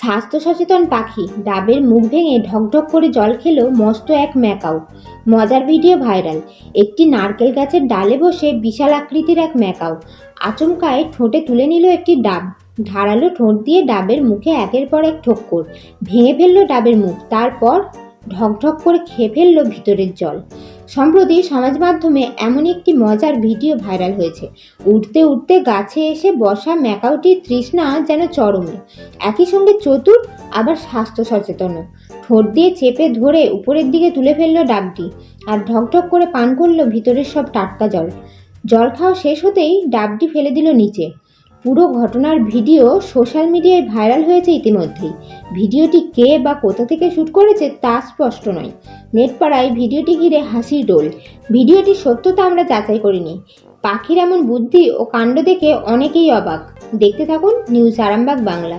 স্বাস্থ্য সচেতন পাখি ডাবের মুখ ভেঙে ঢকঢক করে জল খেলো মস্ত এক ম্যাকাও। মজার ভিডিও ভাইরাল। একটি নারকেল গাছের ডালে বসে বিশাল আকৃতির এক ম্যাকাও। আচমকায় ঠোঁটে তুলে নিল একটি ডাব। ধারালো ঠোঁট দিয়ে ডাবের মুখে একের পর এক ঠোক্কর। ভেঙে ফেলল ডাবের মুখ। তারপর ঢকঢক করে খেয়ে ফেলল ভিতরের জল। সম্প্রতি সমাজ মাধ্যমে এমন একটি মজার ভিডিও ভাইরাল হয়েছে। উঠতে উঠতে গাছে এসে বসা ম্যাকাউটির তৃষ্ণা যেন চরমে। একই সঙ্গে চতুর, আবার স্বাস্থ্য সচেতনও। ঠোঁট দিয়ে চেপে ধরে উপরের দিকে তুলে ফেলল ডাবটি আর ঢকঢক করে পান করল ভিতরের সব টাটকা জল। জল খাওয়া শেষ হতেই ডাবটি ফেলে দিল নিচে। পুরো ঘটনার ভিডিও সোশ্যাল মিডিয়ায় ভাইরাল হয়েছে ইতিমধ্যেই ভিডিওটি কে বা কোথা থেকে শ্যুট করেছে তা স্পষ্ট নয়। নেটপাড়ায় ভিডিওটি ঘিরে হাসির ডোল। ভিডিওটির সত্যতা আমরা যাচাই করিনি। পাখির এমন বুদ্ধি ও কাণ্ড দেখে অনেকেই অবাক। দেখতে থাকুন নিউজ আরামবাগ বাংলা।